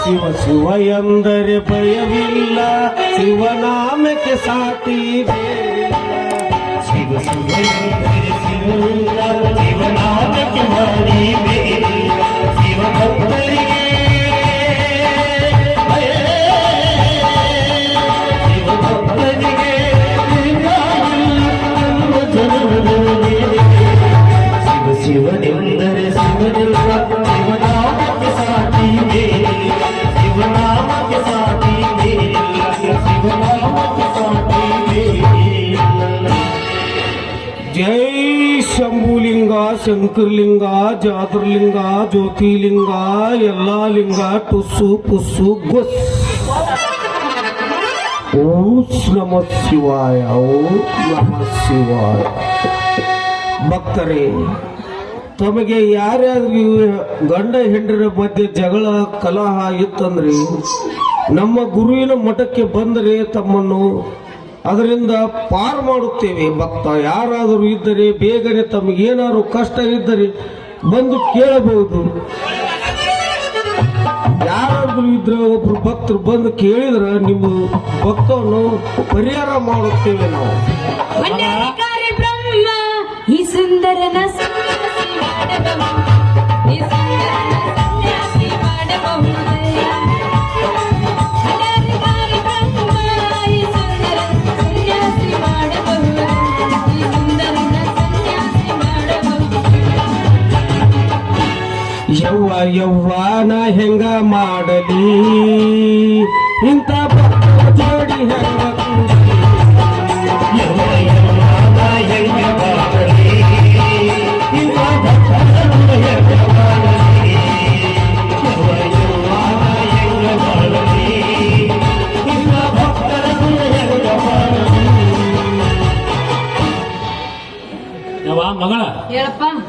ಶಿವ ಶಿವ ಎಂದರೆ ಭಯವಿಲ್ಲ ಶಿವನಾಮಕ್ಕೆ ಸಾಟಿ ಬೇರಿಲ್ಲ. ಶಿವ ಶಿವ ಎಂದರೆ ಶಿವನಿಲ್ಲ, ಶಿವನಾಮಕ್ಕೆ ಮಾಡಿ ಬೇರಿಲ್ಲ. ಶಿವ ಭಕ್ತರಿಗೆ ಶಂಕರಲಿಂಗ ಜಾತರ್ಲಿಂಗ ಜ್ಯೋತಿಲಿಂಗ ಎಲ್ಲಾ ಲಿಂಗ, ಟುಸ್ಸು, ಪುಸ್ಸು, ಗೊಸ್. ನಮ ಶಿವಾಯ ನಮ ಶಿವಾಯ. ಭಕ್ತರೇ, ತಮಗೆ ಯಾರ್ಯಾರು ಗಂಡ ಹೆಂಡರ ಮಧ್ಯೆ ಜಗಳ, ಕಲಹ ಇತ್ತಂದ್ರೆ, ನಮ್ಮ ಗುರುವಿನ ಮಠಕ್ಕೆ ಬಂದರೆ ತಮ್ಮನ್ನು ಅದರಿಂದ ಪಾರ್ ಮಾಡುತ್ತೇವೆ. ಭಕ್ತ ಯಾರಾದರೂ ಇದ್ದರೆ ಬೇಗನೆ ತಮಗೇನಾದ್ರು ಕಷ್ಟ ಇದ್ದರೆ ಬಂದು ಕೇಳಬಹುದು. ಯಾರಾದರೂ ಇದ್ರೆ ಒಬ್ರು ಭಕ್ತರು ಬಂದು ಕೇಳಿದ್ರೆ ನಿಮ್ಮ ಭಕ್ತವನ್ನು ಪರಿಹಾರ ಮಾಡುತ್ತೇವೆ ನಾವು. ಈ ಸುಂದರನ ಯವ್ವ ಯವ್ವ ನಾ ಹೆಂಗ ಮಾಡಲಿ? ಇಂಥ ಜೋಡಿ ಹೆಂಗ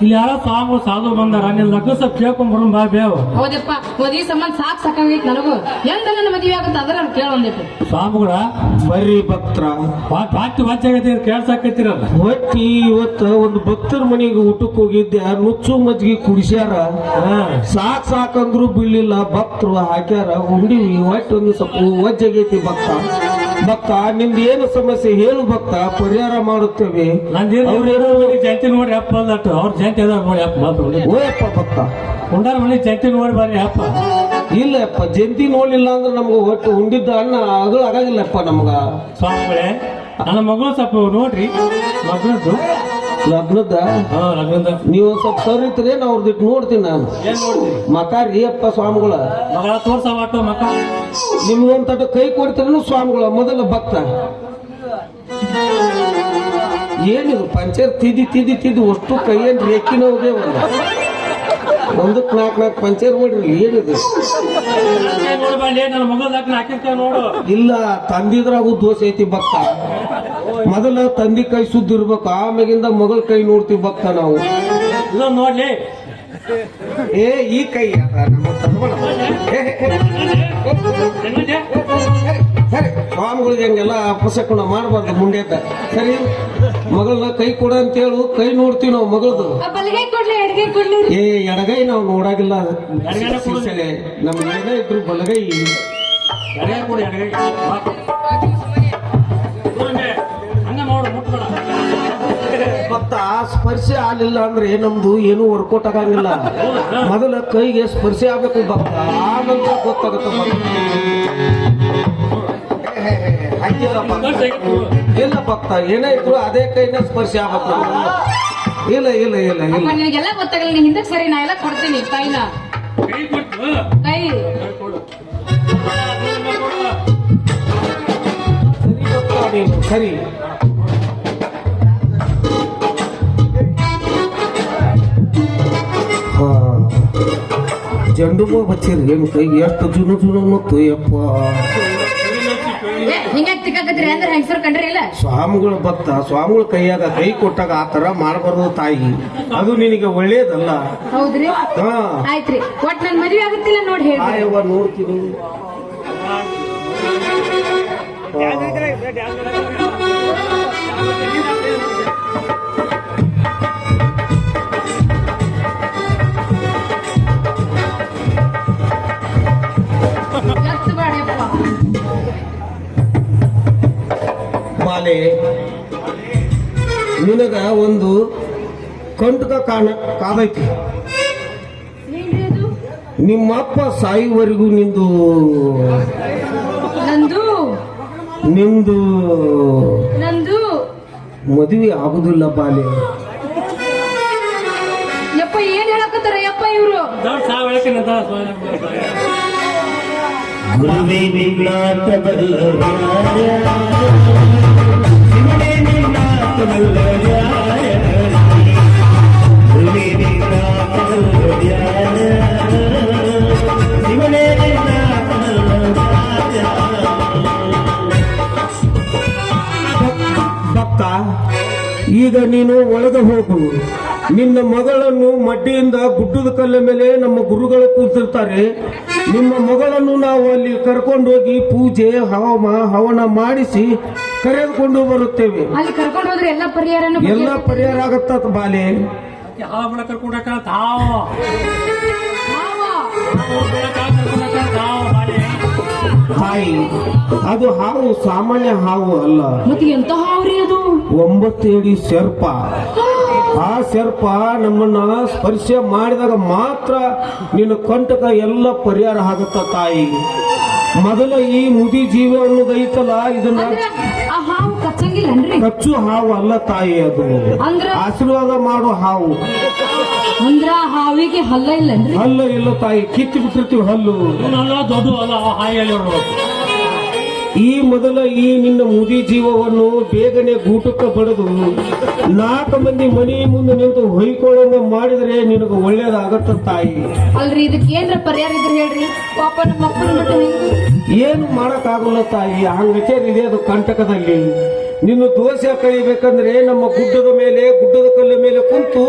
ಇಲ್ಲಿ ಯಾರೋ ಸ್ವಾಮಿಗಳು ಸಾಧು ಬಂದಾರ ನೀನ್ ಲಗ್ನ ಸ್ವಲ್ಪ ಕೇಳ್ಕೊಂಡ್ ಬರೋಣ ಬಾ ಬೇವು. ಹೌದಪ್ಪ ಮದುವೆ ಸಂಬಂಧ ಸಾಕ್ ಸಾಕಾಗೈತಿ ನನಗೂ. ಎಂತ ನನ್ನ ಮದುವೆ ಆಗುತ್ತೆ ಅದರ ಕೇಳ ಒಂದಿಟ್ಟು ಸ್ವಾಮಿಗಳ ಬರ್ರಿ ಭಕ್ತರ. ಬಾಕಿ ವಾಚಾಗೈತಿ ಕೇಳ್ಸಾಕೈತಿರಲ್ಲ ಒಟ್ಟಿ ಇವತ್ತ ಒಂದು ಭಕ್ತರ ಮನೆಗೆ ಊಟಕ್ಕೆ ಹೋಗಿದ್ದೆ ನುಚ್ಚು ಮಜ್ಜಿಗೆ ಕುಡಿಸ್ಯಾರ. ಸಾಕ್ ಸಾಕಂದ್ರು ಬೀಳಿಲ್ಲ ಭಕ್ತರು ಹಾಕ್ಯಾರ ಉಂಡಿವಿ ಒಟ್ಟು ಒಂದು ಸ್ವಲ್ಪ ವಜ್ಜಾಗೈತಿ ಭಕ್ತ. ಭಕ್ತ ನಿಮ್ದು ಏನು ಸಮಸ್ಯೆ ಹೇಳು ಭಕ್ತ ಪರಿಹಾರ ಮಾಡುತ್ತೇವೆ. ಜಯಂತಿ ನೋಡಿ ಅಪ್ಪ ಅಲ್ಲಟ್ಟು ಅವ್ರ ಜಯಂತಿ ನೋಡಿ ಅಪ್ಪ ಮಾತು ಓಯಪ್ಪ ಭಕ್ತ. ಉಂಡಾರ ಮನೆ ಜಯಂತಿ ನೋಡಿ ಬರ್ರಿ ಅಪ್ಪ. ಇಲ್ಲಪ್ಪ ಜಯಂತಿ ನೋಡ್ಲಿಲ್ಲ ಅಂದ್ರೆ ನಮ್ಗೆ ಒಟ್ಟು ಉಂಡಿದ್ದ ಅನ್ನ ಅದು ಆಗಂಗಿಲ್ಲಪ್ಪ ನಮ್ಗ. ಸ್ವಾಮಿಗಳೇ ನನ್ನ ಮಗಳು ಸ್ವಲ್ಪ ನೋಡ್ರಿ. ಮಗಳದ್ದು. ಲಗ್ನದ? ಹಾ ಲಗ್ನದ. ನೀವು ಒಂದ್ ಸ್ವಲ್ಪ ಸರಿತ್ರಿ ನಾ ಅವ್ರದಿಟ್ಟು ನೋಡ್ತೀನಿ ನಾನು. ಏನ್ ನೋಡ್ತೀರಿ ಮಕಾರಿ ಅಪ್ಪ ಸ್ವಾಮಿಗಳ. ಮಗಳ ಮಕ್ಕ ನಿಮ್ಗೊಂದ್ ತಟ ಕೈ ಕೊಡ್ತೀರಿ ಸ್ವಾಮಿಗಳ ಮೊದಲ ಭಕ್ತ? ಏನಿದು ಪಂಚರ್ ತಿದ್ದಿ ತಿದ್ದಿ ತಿದ್ದಿ ಅಷ್ಟು ಕೈಯನ್ ರೇಖಿನ ಹೋಗ್ಯಾವಲ್ಲ. ಒಂದಕ್ಕೆ ನಾಲ್ಕು ನಾಲ್ಕು ಪಂಚರ್ ಮಾಡ್ರಿ ಏನಿದೆ ನನ್ನ ಮಗಳ ಹಾಕಿರ್ತಾವ ನೋಡು. ಇಲ್ಲ ತಂದಿದ್ರಾಗೂ ದೋಷ ಐತಿ ಭಕ್ತ. ಮೊದಲ ತಂದಿ ಕೈ ಸುದ್ದಿರ್ಬೇಕು ಆಮ್ಯಾಗಿಂದ ಮಗಳ ಕೈ ನೋಡ್ತೀವಿ ಭಕ್ತ ನಾವು. ನೋಡ್ಲಿ. ಏ ಈ ಕೈ ಸ್ವಾಮಿಗಳಿಗೆ ಹಂಗೆಲ್ಲ ಅಪಸಕುಣ ಮಾಡಬಾರ್ದು ಮುಂಡ್ಯಾಕ ಸರಿ? ಮಗಳ ಕೈ ಕೊಡ ಅಂತ ಹೇಳು ಕೈ ನೋಡ್ತೀವಿ ನಾವು ಮಗಳದು. ಬಲಗೈ ಕೊಡ್ಲಿ ಎಡಗೈ ಕೊಡ್ಲಿ. ಏ ಎಡಗೈ ನಾವು ನೋಡಾಗಿಲ್ಲ. ನಮ್ಗೆ ಎಡಗೈ ಇದ್ರು ಬಲಗೈ. ಎಡಗೈ. ಮತ್ತ ಆ ಸ್ಪರ್ಶ ಆಗಲಿಲ್ಲ ಅಂದ್ರೆ ನಮ್ದು ಏನು ವರ್ಕೌಟ್ ಆಗಂಗಿಲ್ಲ. ಮೊದಲ ಕೈಗೆ ಸ್ಪರ್ಶ ಆಗ್ಬೇಕು ಭಕ್ತ. ಗೊತ್ತಾಗುತ್ತೆ ಹಂಗಿಲ್ಲ ಭಕ್ತ. ಇಲ್ಲ ಭಕ್ತ ಏನೇ ಇದ್ರು ಅದೇ ಕೈನ ಸ್ಪರ್ಶ ಆಗ್ಬೇಕು. ಇಲ್ಲ ಇಲ್ಲ ಇಲ್ಲ ಇಲ್ಲ. ನಿನಗೆಲ್ಲ ಗೊತ್ತಾಗಲ್ಲ ನೀ ಹಿಂದಕ್ಕೆ ಸರಿ ನಾ ಎಲ್ಲ ಕೊಡ್ತೀನಿ ಕೈನ. ಕೈ. ಸರಿ ಸರಿ. ಜಂಡು ಹೂವು ಬಚ್ಚಿರಿ. ಏನು ಕೈಗೆ ಎಷ್ಟು ಜುನು ಜುನು ಮತ್ತು ಯಪ್ಪ. ಸ್ವಾಮಿಗಳ ಭಕ್ತ ಸ್ವಾಮಿಗಳ ಕೈಯಾಗ ಕೈ ಕೊಟ್ಟಾಗ ಆ ತರ ಮಾಡಬಾರ್ದು ತಾಯಿ. ಅದು ನಿನಗೆ ಒಳ್ಳೇದಲ್ಲ. ಹೌದ್ರಿ? ಒಂದು ಕಂಟಕ ಕಾಣ ಕಾದೈತಿ ನಿಮ್ಮಪ್ಪ ಸಾಯುವರೆಗೂ ನಿಂದು ನಂದು? ನಿಂದು ನಂದು? ಮದುವೆ ಆಗುದಿಲ್ಲ ಬಾಲೆ. ಯಪ್ಪ ಏನ್ ಹೇಳಕತ್ತಾರ ಯಪ್ಪ ಇವರು? ಗುರುವೇ ಈಗ ನೀನು ಒಳಗೆ ಹೋಗು. ನಿನ್ನ ಮಗಳನ್ನು ಮಡ್ಡಿಯಿಂದ ಗುಡ್ಡದ ಕಲ್ಲ ಮೇಲೆ ನಮ್ಮ ಗುರುಗಳು ಕೂತಿರ್ತಾರೆ. ನಿಮ್ಮ ಮಗಳನ್ನು ನಾವು ಅಲ್ಲಿ ಕರ್ಕೊಂಡೋಗಿ ಪೂಜೆ ಹವಮ ಹವನ ಮಾಡಿಸಿ ಕರೆದುಕೊಂಡು ಬರುತ್ತೇವೆ. ಅಲ್ಲಿ ಕರ್ಕೊಂಡು ಹೋದ್ರೆ ಎಲ್ಲ ಪರಿಹಾರ ಎಲ್ಲ ಪರಿಹಾರ ಆಗತ್ತ ಬಾಲೆ? ಕರ್ಕೊಂಡಾಕ ತಾವು ತಾಯಿ ಅದು ಹಾವು ಸಾಮಾನ್ಯ ಹಾವು ಅಲ್ಲ. ಮತ್ತೆ ಎಂತ ಹಾವ್ರಿ ಅದು? ಒಂಬತ್ತು ಅಡಿ ಸರ್ಪ ಆ ಸರ್ಪ ನಮ್ಮನ್ನ ಸ್ಪರ್ಶ ಮಾಡಿದಾಗ ಮಾತ್ರ ನಿನ್ನ ಕಂಟಕ ಎಲ್ಲ ಪರಿಹಾರ ಆಗುತ್ತ ತಾಯಿ? ಮೊದಲ ಈ ಮುದಿ ಜೀವ ಅನ್ನೋದು ಐತಲ್ಲ ಇದನ್ನ ಆ ಹಾವು ಕಚ್ಚಂಗಿಲ್ಲನ್ರಿ? ಕಚ್ಚು ಹಾವು ಅಲ್ಲ ತಾಯಿ ಅದು. ಅಂದ್ರ? ಆಶೀರ್ವಾದ ಮಾಡೋ ಹಾವು. ಅಂದ್ರ ಆ ಹಾವಿಗೆ ಹಲ್ಲ ಇಲ್ಲ ಹಲ್ಲು ಇಲ್ಲ ತಾಯಿ ಕಿತ್ತಿ ಬಿಟ್ಟಿರ್ತೀವಿ ಹಲ್ಲು. ದೊಡ್ಡ ಅಲ್ಲ ಈ ಮೊದಲ ಈ ನಿನ್ನ ಮುದಿ ಜೀವವನ್ನು ಬೇಗನೆ ಗೂಟಕ್ಕೆ ಬಡದು. ನಾಲ್ಕು ಮಂದಿ ಮನಿ ಮುಂದೆ ನಿಂತು ಹೊಯ್ಕೊಳ್ಳೋಂಗ ಮಾಡಿದ್ರೆ ನಿನಗೆ ಒಳ್ಳೇದಾಗತ್ತ ತಾಯಿ. ಅಲ್ರಿ ಇದಕ್ಕೆ ಏನ್ರ ಪರಿಹಾರ ಇದ್ರೆ ಹೇಳ್ರಿ. ಪಾಪ ನಮ್ಮ ಏನು ಮಾಡಕ್ಕಾಗಲ್ಲ ತಾಯಿ. ಹಂಗಚೇರಿ ಇದೆ ಅದು ಕಂಟಕದಲ್ಲಿ. ನಿನ್ನ ದೋಸೆ ಕಳಿಬೇಕಂದ್ರೆ ನಮ್ಮ ಗುಡ್ಡದ ಮೇಲೆ, ಗುಡ್ಡದ ಕಲ್ಲು ಮೇಲೆ ಕುಂತು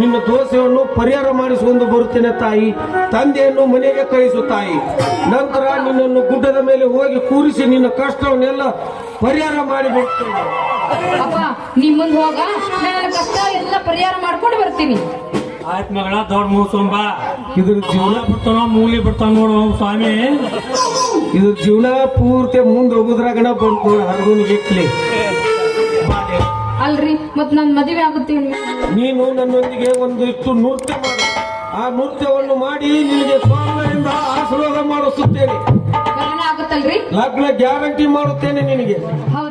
ನಿನ್ನ ದೋಸೆಯನ್ನು ಪರಿಹಾರ ಮಾಡಿಸಿಕೊಂಡು ಬರುತ್ತೇನೆ ತಾಯಿ. ತಂದೆಯನ್ನು ಮನೆಗೆ ಕಳಿಸು ತಾಯಿ. ನಂತರ ನಿನ್ನನ್ನು ಗುಡ್ಡದ ಮೇಲೆ ಹೋಗಿ ಕೂರಿಸಿ ನಿನ್ನ ಕಷ್ಟವನ್ನೆಲ್ಲ ಪರಿಹಾರ ಮಾಡಿ ಬರ್ತೇನೆ ಅಪ್ಪ ನಿಮ್ ಮುಂದ್ ಹೋಗ ನನ್ನ ಕಷ್ಟ ಎಲ್ಲ ಪರಿಹಾರ ಮಾಡ್ಕೊಂಡು ಬರ್ತೀನಿ. ಆಯ್ತು ಮಗಳ ದೊಡ್ಡ ಮೂಸಂಬ ಇದ್ರ ಜೀವನ ಬಿಡ್ತಾನೋ ಮೂಲಿ ಬಿಡ್ತಾನ ನೋಡು ಸ್ವಾಮಿ. ಇದ್ರ ಜೀವನ ಪೂರ್ತಿ ಮುಂದೆ ಗಣ ಬಂತು ಹರಗುನ್ ಇಟ್ಲಿ ಅಲ್ರಿ ಮತ್ ನನ್ ಮದುವೆ ಆಗುತ್ತೆ ನೀನು ನನ್ನೊಂದಿಗೆ ಒಂದು ಇಷ್ಟು ನೃತ್ಯ ಮಾಡು. ಆ ನೃತ್ಯವನ್ನು ಮಾಡಿ ನಿನಗೆ ಸ್ವಾಮಿಯಿಂದ ಆಶೀರ್ವಾದ ಮಾಡಿಸುತ್ತೇನೆ. ಲಗ್ನ ಆಗುತ್ತಲ್ರಿ? ಲಗ್ನ ಗ್ಯಾರಂಟಿ ಮಾಡುತ್ತೇನೆ ನಿನಗೆ. ಹೌದು.